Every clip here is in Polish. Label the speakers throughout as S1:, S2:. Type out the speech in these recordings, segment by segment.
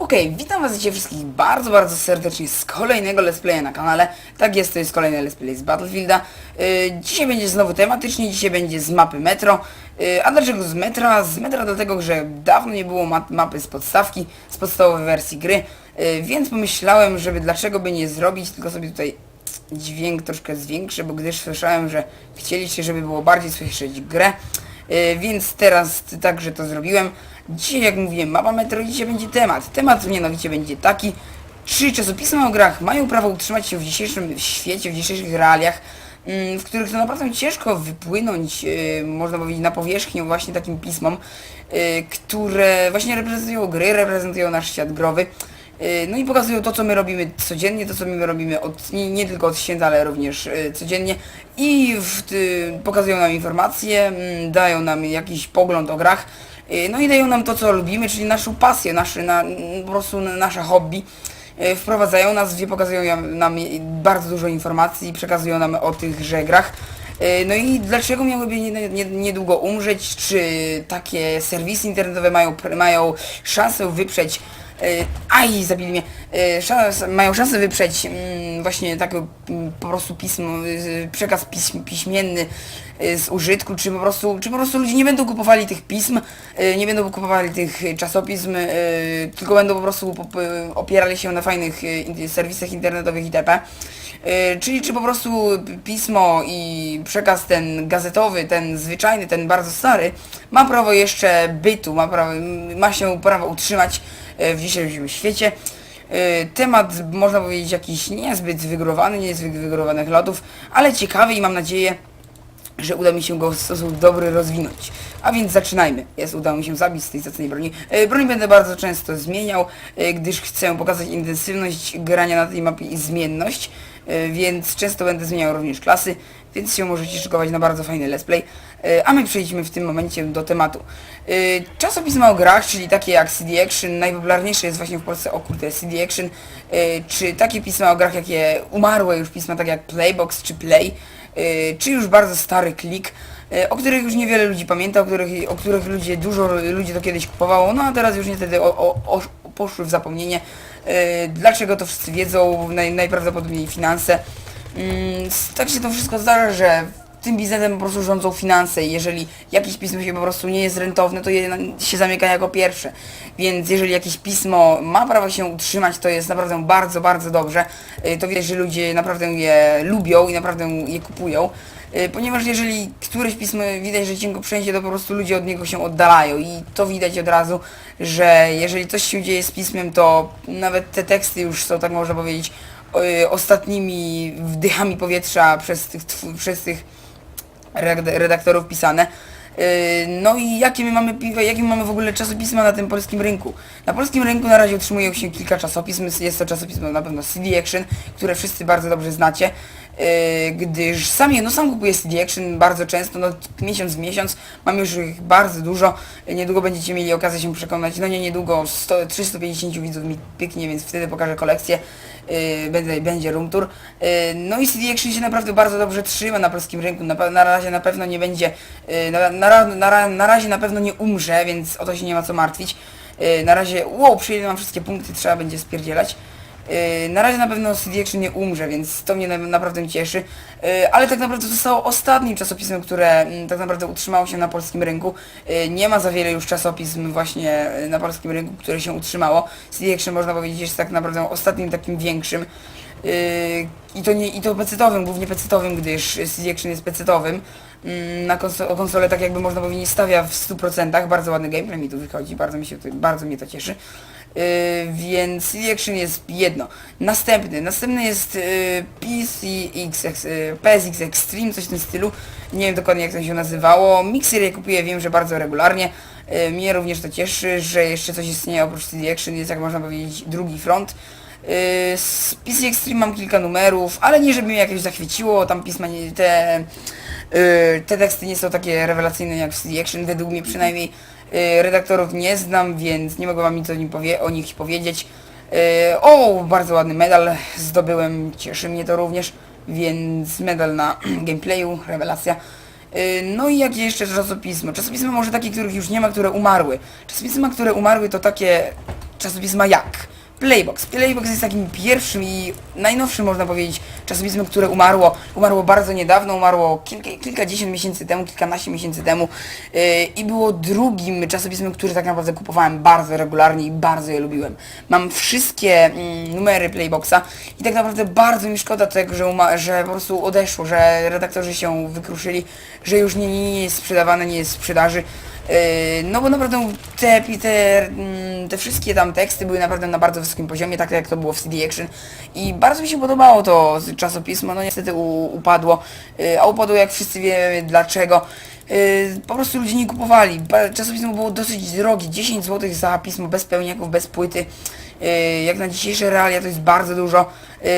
S1: Okej, witam was dzisiaj wszystkich bardzo, bardzo serdecznie z kolejnego let's playa na kanale. Tak jest, to jest kolejny let's play z Battlefielda. Yy, dzisiaj będzie znowu tematycznie, dzisiaj będzie z mapy Metro. Yy, a dlaczego z Metra? Z Metra dlatego, że dawno nie było ma mapy z podstawki, z podstawowej wersji gry. Yy, więc pomyślałem, żeby dlaczego by nie zrobić, tylko sobie tutaj dźwięk troszkę zwiększę, bo gdyż słyszałem, że chcieliście, żeby było bardziej słyszeć grę. Yy, więc teraz także to zrobiłem. Dzisiaj, jak mówiłem, mapa metro, dzisiaj będzie temat. Temat mianowicie będzie taki, czy czasopisma o grach mają prawo utrzymać się w dzisiejszym świecie, w dzisiejszych realiach, mm, w których to naprawdę ciężko wypłynąć, yy, można powiedzieć, na powierzchnię właśnie takim pismom, yy, które właśnie reprezentują gry, reprezentują nasz świat growy. Yy, No i pokazują to, co my robimy codziennie, to, co my robimy od, nie, nie tylko od święta, ale również codziennie. I w, pokazują nam informacje, mm, dają nam jakiś pogląd o grach. Yy, No i dają nam to, co lubimy, czyli naszą pasję, nasze, na, po prostu nasze hobby. Yy, Wprowadzają nas, wie, pokazują nam bardzo dużo informacji, przekazują nam o tychże grach. Yy, No i dlaczego miałyby nie- nie- niedługo umrzeć? Czy takie serwisy internetowe mają, mają szansę wyprzeć Aj, zabili mnie. Yy, Szans, mają szansę wyprzeć mm, właśnie taki mm, po prostu pismo, yy, przekaz pism, piśmienny yy, z użytku, czy po prostu, czy po prostu ludzie nie będą kupowali tych pism, nie będą kupowali tych czasopism, tylko będą po prostu opierali się na fajnych serwisach internetowych itp. Czyli czy po prostu pismo i przekaz ten gazetowy, ten zwyczajny, ten bardzo stary, ma prawo jeszcze bytu, ma, prawo, ma się prawo utrzymać e, w dzisiejszym świecie. E, Temat, można powiedzieć, jakiś niezbyt wygórowany, niezbyt wygórowanych lotów, ale ciekawy i mam nadzieję, że uda mi się go w sposób dobry rozwinąć. A więc zaczynajmy. Jest, udało mi się zabić z tej zacnej broni. E, Broń będę bardzo często zmieniał, e, gdyż chcę pokazać intensywność grania na tej mapie i zmienność, e, więc często będę zmieniał również klasy, więc się możecie szykować na bardzo fajny let's play. E, A my przejdźmy w tym momencie do tematu. E, Czasopisma o grach, czyli takie jak CD Action, najpopularniejsze jest właśnie w Polsce, o kurde, CD Action, e, czy takie pisma o grach, jakie umarłe już pisma, tak jak Playbox czy Play, e, czy już bardzo stary klik, e, o których już niewiele ludzi pamięta, o których, o których ludzie, dużo ludzi to kiedyś kupowało, no a teraz już niestety o, o, poszły w zapomnienie. E, Dlaczego to wszyscy wiedzą, naj, najprawdopodobniej finanse. Mm, tak się to wszystko zdarza, że tym biznesem po prostu rządzą finanse i jeżeli jakieś pismo się po prostu nie jest rentowne, to się zamyka jako pierwsze. Więc jeżeli jakieś pismo ma prawo się utrzymać, to jest naprawdę bardzo, bardzo dobrze. Y, To widać, że ludzie naprawdę je lubią i naprawdę je kupują. Y, Ponieważ jeżeli któreś pismo widać, że cienko przejdzie, to po prostu ludzie od niego się oddalają i to widać od razu, że jeżeli coś się dzieje z pismem, to nawet te teksty już są, tak można powiedzieć, y, ostatnimi wdychami powietrza przez tych, przez tych red- redaktorów pisane. Yy, No i jakie my mamy piwa, jakie my mamy w ogóle czasopisma na tym polskim rynku? Na polskim rynku na razie utrzymują się kilka czasopism. Jest to czasopismo na pewno CD Action, które wszyscy bardzo dobrze znacie. Yy, gdyż sam, je- no sam kupuję CD Action bardzo często, no miesiąc w miesiąc, mam już ich bardzo dużo, niedługo będziecie mieli okazję się przekonać, no nie niedługo, 100, 350 widzów mi pięknie, więc wtedy pokażę kolekcję, yy, będzie, będzie room tour. Yy, no i CD Action się naprawdę bardzo dobrze trzyma na polskim rynku, na, na razie na pewno nie będzie, yy, na, na, na, na razie na pewno nie umrze, więc o to się nie ma co martwić. Yy, na razie, wow, przyjdę mam wszystkie punkty, trzeba będzie spierdzielać. Yy, Na razie na pewno CD Action nie umrze, więc to mnie na, naprawdę cieszy. Yy, Ale tak naprawdę zostało ostatnim czasopismem, które mm, tak naprawdę utrzymało się na polskim rynku. Yy, Nie ma za wiele już czasopism właśnie yy, na polskim rynku, które się utrzymało. CD Action można powiedzieć jest tak naprawdę ostatnim takim większym. Yy, I to nie i to pecetowym, głównie pecetowym, gdyż CD Action jest pecetowym. Mm, Na konso konsolę tak jakby można powiedzieć stawia w 100%, bardzo ładny gameplay mi tu wychodzi, bardzo mi się to, bardzo mnie to cieszy. Yy, więc Action jest jedno. Następny, następny jest yy, PCX, yy, PSX Extreme, coś w tym stylu. Nie wiem dokładnie jak to się nazywało. Mixer je kupuję, wiem, że bardzo regularnie. Yy, mnie również to cieszy, że jeszcze coś istnieje oprócz CD Action, jest jak można powiedzieć drugi front. Yy, Z PC Extreme mam kilka numerów, ale nie żeby mnie jakieś zachwyciło, tam pisma nie, te, yy, te teksty nie są takie rewelacyjne jak w CD Action, według mnie przynajmniej. Yy, Redaktorów nie znam, więc nie mogę wam nic o, nim powie o nich powiedzieć. Yy, O, bardzo ładny medal zdobyłem, cieszy mnie to również, więc medal na gameplayu, rewelacja. Yy, No i jakie jeszcze czasopismo? Czasopisma może takie, których już nie ma, które umarły. Czasopisma, które umarły to takie czasopisma jak Playbox. Playbox jest takim pierwszym i najnowszym, można powiedzieć, czasopismem, które umarło. Umarło bardzo niedawno, umarło kilka, kilkadziesiąt miesięcy temu, kilkanaście miesięcy temu yy, i było drugim czasopismem, który tak naprawdę kupowałem bardzo regularnie i bardzo je lubiłem. Mam wszystkie mm, numery Playboxa i tak naprawdę bardzo mi szkoda tego, że, że po prostu odeszło, że redaktorzy się wykruszyli, że już nie, nie, nie jest sprzedawane, nie jest sprzedaży. Yy, No bo naprawdę te, te, mm, te wszystkie tam teksty były naprawdę na bardzo wysokim poziomie, tak jak to było w CD Action. I bardzo mi się podobało to czasopismo, no niestety upadło, Yy, a upadło jak wszyscy wiemy dlaczego. Yy, Po prostu ludzie nie kupowali, czasopismo było dosyć drogie, 10 zł za pismo bez pełniaków, bez płyty, jak na dzisiejsze realia to jest bardzo dużo,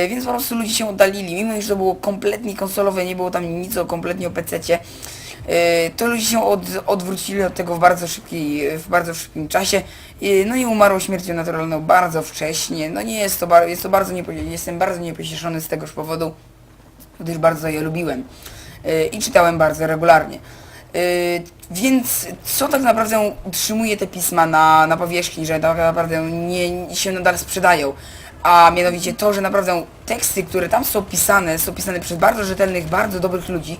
S1: więc po prostu ludzie się oddalili, mimo iż to było kompletnie konsolowe, nie było tam nic o kompletnie o PC-cie. Yy, to ludzie się od, odwrócili od tego w bardzo, szybkiej, w bardzo szybkim czasie. Yy, No i umarło śmiercią naturalną bardzo wcześnie. No nie jest to, jest to bardzo niepo, jestem bardzo niepocieszony z tegoż powodu, gdyż bardzo je lubiłem yy, i czytałem bardzo regularnie. Więc co tak naprawdę utrzymuje te pisma na, na powierzchni, że tak naprawdę nie się nadal sprzedają? A mianowicie to, że naprawdę teksty, które tam są pisane, są pisane przez bardzo rzetelnych, bardzo dobrych ludzi,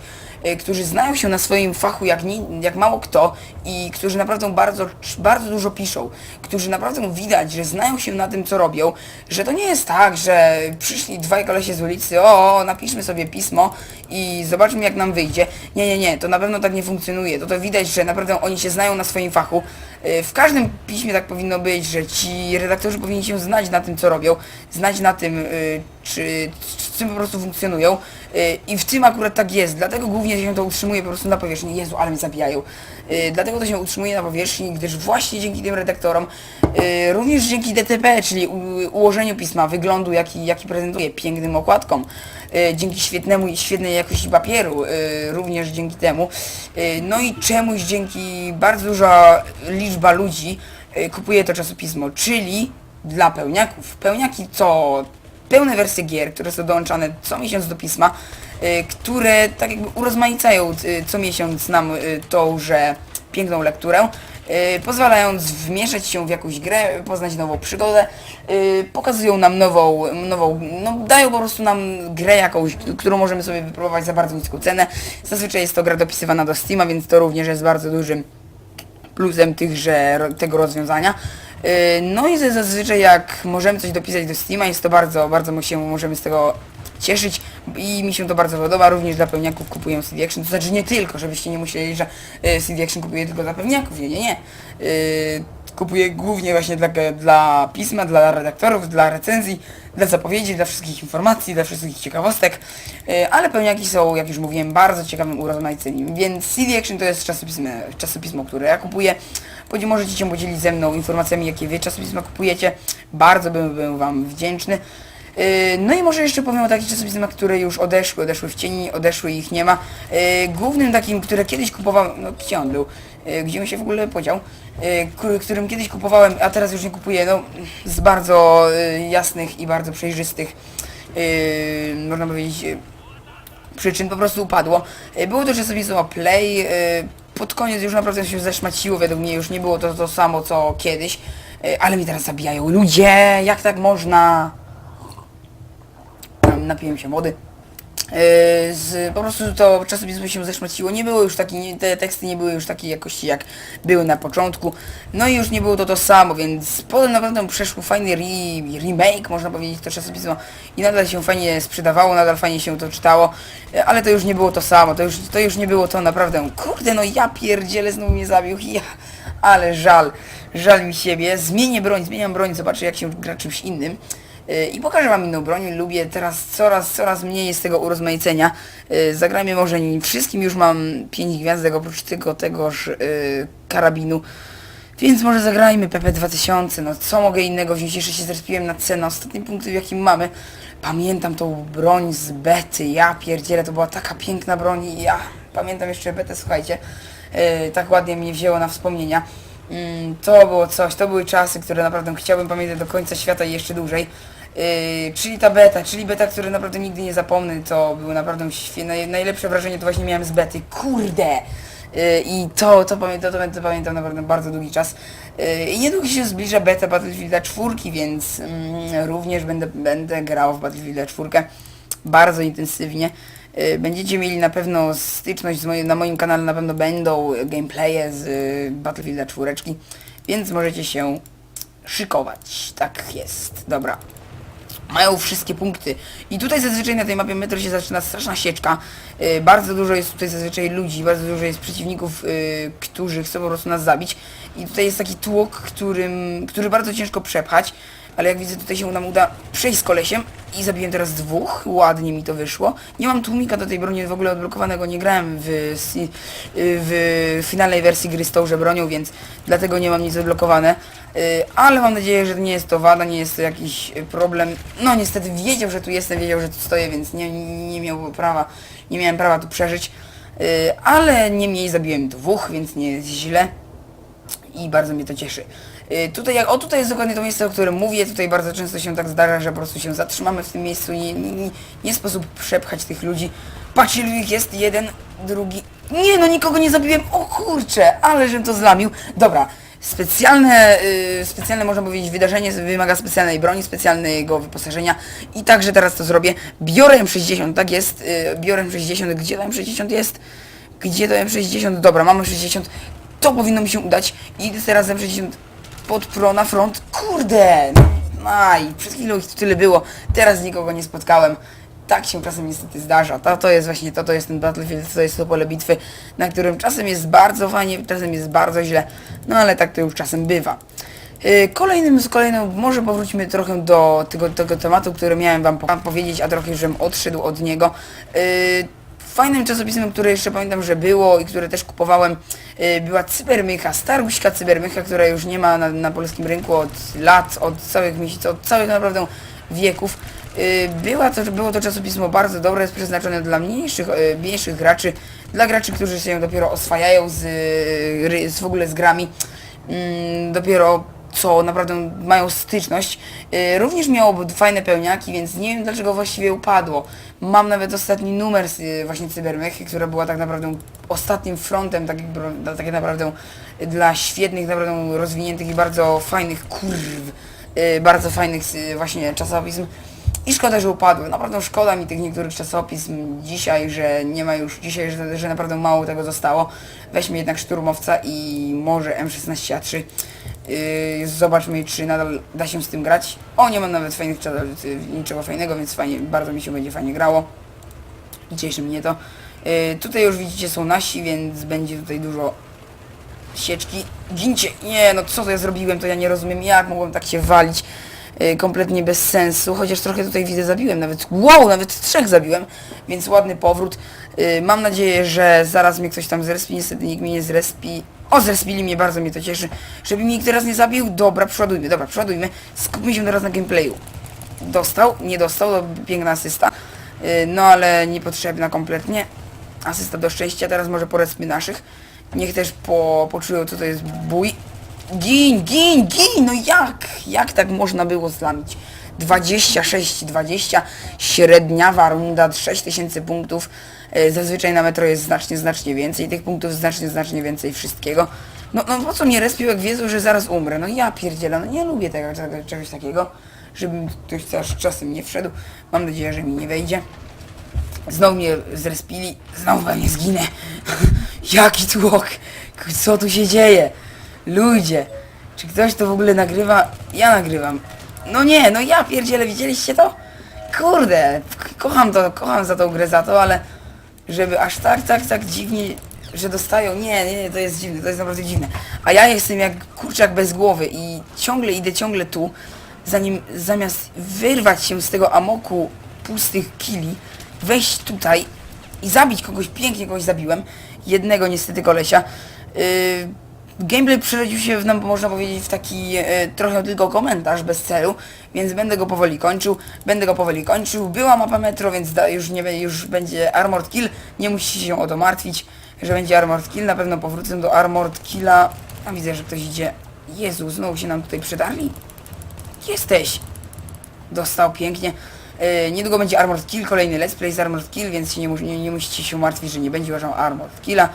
S1: którzy znają się na swoim fachu jak, nie, jak mało kto i którzy naprawdę bardzo, bardzo dużo piszą, którzy naprawdę widać, że znają się na tym, co robią, że to nie jest tak, że przyszli dwaj kolesie z ulicy, o, o napiszmy sobie pismo i zobaczmy jak nam wyjdzie. Nie, nie, nie, to na pewno tak nie funkcjonuje. To to widać, że naprawdę oni się znają na swoim fachu. Y, W każdym piśmie tak powinno być, że ci redaktorzy powinni się znać na tym, co robią, znać na tym, y, czy, z czym po prostu funkcjonują. Y, I w tym akurat tak jest, dlatego głównie się to utrzymuje po prostu na powierzchni. Jezu, ale mnie zabijają. Y, Dlatego to się utrzymuje na powierzchni, gdyż właśnie dzięki tym redaktorom, y, również dzięki DTP, czyli ułożeniu pisma, wyglądu jaki, jaki prezentuje, pięknym okładkom, y, dzięki świetnemu, świetnej jakości papieru, y, również dzięki temu, y, no i czemuś dzięki bardzo duża liczba ludzi y, kupuje to czasopismo, czyli dla pełniaków. Pełniaki co pełne wersje gier, które są dołączane co miesiąc do pisma, y, które tak jakby urozmaicają y, co miesiąc nam y, tąże piękną lekturę, pozwalając wmieszać się w jakąś grę, poznać nową przygodę, pokazują nam nową, nową, no dają po prostu nam grę jakąś, którą możemy sobie wypróbować za bardzo niską cenę. Zazwyczaj jest to gra dopisywana do Steama, więc to również jest bardzo dużym plusem tychże, tego rozwiązania. Yy, No i za- zazwyczaj jak możemy coś dopisać do Steama, jest to bardzo, bardzo się możemy z tego cieszyć i mi się to bardzo podoba, również dla pewniaków kupuję CD Action, to znaczy nie tylko, żebyście nie myśleli, że yy, CD Action kupuje tylko dla pewniaków, nie, nie, nie. Kupuję głównie właśnie dla, dla pisma, dla redaktorów, dla recenzji, dla zapowiedzi, dla wszystkich informacji, dla wszystkich ciekawostek, yy, ale pewniaki są, jak już mówiłem, bardzo ciekawym urozmaiceniem, więc CD Action to jest czasopismo, czasopismo które ja kupuję, możecie się podzielić ze mną informacjami, jakie wy czasopisma kupujecie, bardzo bym, bym wam wdzięczny. Yy, No i może jeszcze powiem o takich czasopismach, które już odeszły, odeszły w cieni, odeszły ich nie ma. Yy, Głównym takim, które kiedyś kupowałem, no gdzie on był? Yy, Gdzie on się w ogóle podział? Który- Którym kiedyś kupowałem, a teraz już nie kupuję, no z bardzo jasnych i bardzo przejrzystych, można powiedzieć, przyczyn po prostu upadło. E, Było to czasopismo Play, e, pod koniec już naprawdę się zeszmaciło, według mnie już nie było to to samo co kiedyś, E, ale mi teraz zabijają ludzie, jak tak można? Napiłem się wody. E, Z, po prostu to czasopismo się zeszmaciło, nie było już taki, te teksty nie były już takiej jakości jak były na początku, no i już nie było to to samo, więc potem naprawdę przeszło fajny re, remake, można powiedzieć, to czasopismo. I nadal się fajnie sprzedawało, nadal fajnie się to czytało, e, ale to już nie było to samo, to już, to już nie było to naprawdę, kurde no ja pierdzielę, znowu mnie zabił, ja, ale żal, żal mi siebie, zmienię broń, zmieniam broń, zobaczę jak się gra czymś innym. I pokażę wam inną broń, lubię teraz coraz, coraz mniej jest tego urozmaicenia. Yy, Zagrajmy może nie wszystkim, już mam 5 gwiazdek oprócz tylko tegoż yy, karabinu. Więc może zagrajmy PP2000, no co mogę innego wziąć, jeszcze się zrespiłem na cenę, ostatni punkt jaki mamy. Pamiętam tą broń z bety, ja pierdzielę, to była taka piękna broń i ja pamiętam jeszcze betę, słuchajcie, yy, tak ładnie mnie wzięło na wspomnienia. Mm, to było coś, to były czasy, które naprawdę chciałbym pamiętać do końca świata i jeszcze dłużej. Yy, czyli ta beta, czyli beta, które naprawdę nigdy nie zapomnę, to były naprawdę świe- naj, najlepsze wrażenie to właśnie miałem z bety. Kurde! Yy, I to, to, pamiętam, to, to pamiętam naprawdę bardzo długi czas. Yy, I niedługo się zbliża beta Battlefielda 4, więc mm, również będę, będę grał w Battlefielda 4 bardzo intensywnie. Yy, Będziecie mieli na pewno styczność na moim kanale na pewno będą gameplaye z Battlefielda 4, więc możecie się szykować. Tak jest. Dobra. Mają wszystkie punkty. I tutaj zazwyczaj na tej mapie metro się zaczyna straszna sieczka. Yy, bardzo dużo jest tutaj zazwyczaj ludzi, bardzo dużo jest przeciwników, yy, którzy chcą po prostu nas zabić. I tutaj jest taki tłok, którym, który bardzo ciężko przepchać. Ale jak widzę tutaj się nam uda przejść z kolesiem i zabiłem teraz dwóch, ładnie mi to wyszło. Nie mam tłumika do tej broni w ogóle odblokowanego, nie grałem w, w finalnej wersji gry z tąże bronią, więc dlatego nie mam nic odblokowane. Yy, Ale mam nadzieję, że nie jest to wada, nie jest to jakiś y, problem. No niestety wiedział, że tu jestem, wiedział, że tu stoję, więc nie, nie miał prawa, nie miałem prawa tu przeżyć. Yy, Ale niemniej zabiłem dwóch, więc nie jest źle i bardzo mnie to cieszy. Yy, tutaj, jak, o tutaj jest dokładnie to miejsce, o którym mówię, tutaj bardzo często się tak zdarza, że po prostu się zatrzymamy w tym miejscu, nie, nie, nie, sposób przepchać tych ludzi. Patrz ich jest, jeden, drugi... Nie no, nikogo nie zabiłem, o kurczę, ale żem to zlamił. Dobra, specjalne, yy, specjalne można powiedzieć wydarzenie wymaga specjalnej broni, specjalnego wyposażenia i także teraz to zrobię. Biorę M60, tak jest, yy, biorę M60, gdzie to M60 jest? Gdzie to M60? Dobra, mamy 60. To powinno mi się udać. I teraz M60 pod pro na front. Kurde! Aj, przed chwilą ich tu tyle było. Teraz nikogo nie spotkałem. Tak się czasem niestety zdarza. To, to jest właśnie to, to jest ten Battlefield, to jest to pole bitwy, na którym czasem jest bardzo fajnie, czasem jest bardzo źle. No ale tak to już czasem bywa. Yy, Kolejnym z kolejną, może powróćmy trochę do tego, tego tematu, który miałem wam po- powiedzieć, a trochę żem odszedł od niego. Yy, Fajnym czasopismem, które jeszcze pamiętam, że było i które też kupowałem, yy, była Cybermycha, staruśka Cybermycha, która już nie ma na, na polskim rynku od lat, od całych miesięcy, od całych naprawdę wieków. Yy, Była to, było to czasopismo bardzo dobre, jest przeznaczone dla mniejszych, yy, mniejszych graczy, dla graczy, którzy się dopiero oswajają z, z w ogóle z grami, mm, dopiero co naprawdę mają styczność. Yy, również miało fajne pełniaki, więc nie wiem dlaczego właściwie upadło. Mam nawet ostatni numer z yy, właśnie Cybermechy, która była tak naprawdę ostatnim frontem, tak, tak naprawdę dla świetnych, naprawdę rozwiniętych i bardzo fajnych kurw, bardzo fajnych właśnie czasopism. I szkoda, że upadły. Naprawdę szkoda mi tych niektórych czasopism dzisiaj, że nie ma już dzisiaj, że, że naprawdę mało tego zostało. Weźmy jednak szturmowca i może M16A3. Yy, zobaczmy, czy nadal da się z tym grać. O, nie mam nawet fajnych czasów, niczego fajnego, więc fajnie, bardzo mi się będzie fajnie grało. I cieszy mnie to. Yy, tutaj już widzicie są nasi, więc będzie tutaj dużo sieczki. Gincie! Nie, no co to ja zrobiłem, to ja nie rozumiem, jak mogłem tak się walić. Yy, kompletnie bez sensu, chociaż trochę tutaj widzę zabiłem, nawet, wow, nawet trzech zabiłem, więc ładny powrót. Yy, mam nadzieję, że zaraz mnie ktoś tam zrespi, niestety nikt mnie nie zrespi. O, zrespili mnie, bardzo mnie to cieszy. Żeby mnie nikt teraz nie zabił, dobra, przodujmy, dobra, przodujmy. Skupmy się teraz na gameplayu. Dostał, nie dostał, to piękna asysta. Yy, no ale niepotrzebna kompletnie. Asysta do szczęścia, teraz może porespmy naszych. Niech też po, poczują co to jest bój. Gin, gin, gin, no jak? Jak tak można było zlamić? 26-20, średniawa runda, 6000 punktów. E, Zazwyczaj na metro jest znacznie, znacznie więcej tych punktów, znacznie, znacznie więcej wszystkiego. No, no po co mnie respił, jak wiedzą, że zaraz umrę? No ja pierdzielę, no nie lubię tego, czego- czegoś takiego, żeby ktoś też czasem nie wszedł. Mam nadzieję, że mi nie wejdzie. Znowu mnie zrespili, znowu pewnie zginę. Jaki tłok? Co tu się dzieje? Ludzie, czy ktoś to w ogóle nagrywa? Ja nagrywam. No nie, no ja pierdzielę, widzieliście to? Kurde, kocham to, kocham za tą grę za to, ale żeby aż tak, tak, tak dziwnie, że dostają, nie, nie, nie, to jest dziwne, to jest naprawdę dziwne. A ja jestem jak kurczak bez głowy i ciągle idę ciągle tu, zanim zamiast wyrwać się z tego amoku pustych kili, wejść tutaj i zabić kogoś, pięknie kogoś zabiłem, jednego niestety kolesia. Yy, gameplay przerodził się w, nam można powiedzieć, w taki yy, trochę tylko komentarz bez celu, więc będę go powoli kończył, będę go powoli kończył. Była mapa metro, więc da, już, nie, już będzie Armored Kill, nie musicie się o to martwić, że będzie Armored Kill, na pewno powrócę do Armored Killa. A widzę, że ktoś idzie. Jezu, znowu się nam tutaj przydarli? Jesteś! Dostał pięknie. Yy, niedługo będzie Armored Kill, kolejny let's play z Armored Kill, więc się nie, nie, nie musicie się martwić, że nie będzie uważał Armored Killa.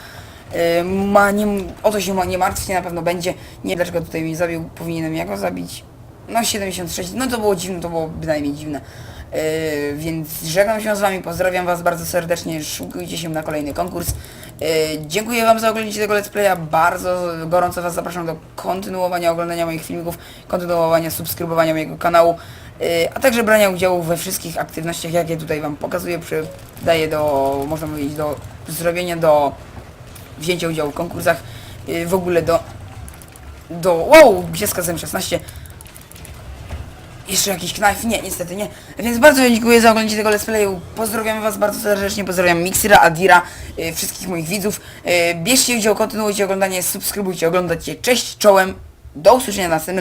S1: Yy, ma, nie, o to się ma, nie martwcie, na pewno będzie. Nie wiem dlaczego tutaj mnie zabił, powinienem ja go zabić. No 76, no to było dziwne, to było bynajmniej dziwne. Yy, więc żegnam się z wami, pozdrawiam was bardzo serdecznie, szukujcie się na kolejny konkurs. Yy, dziękuję wam za oglądanie tego let's playa, bardzo gorąco was zapraszam do kontynuowania oglądania moich filmików, kontynuowania subskrybowania mojego kanału, yy, a także brania udziału we wszystkich aktywnościach, jakie tutaj wam pokazuję, przydaję do, można powiedzieć, do zrobienia, do wzięcia udziału w konkursach, yy, w ogóle do, do, wow, gdzie skazałem 16, jeszcze jakiś knajf? Nie, niestety nie. Więc bardzo dziękuję za oglądanie tego let's playu. Pozdrawiam was bardzo serdecznie, pozdrawiam Mixira, Adira, y, wszystkich moich widzów. Y, bierzcie udział, kontynuujcie oglądanie, subskrybujcie, oglądajcie. Cześć, czołem, do usłyszenia następnym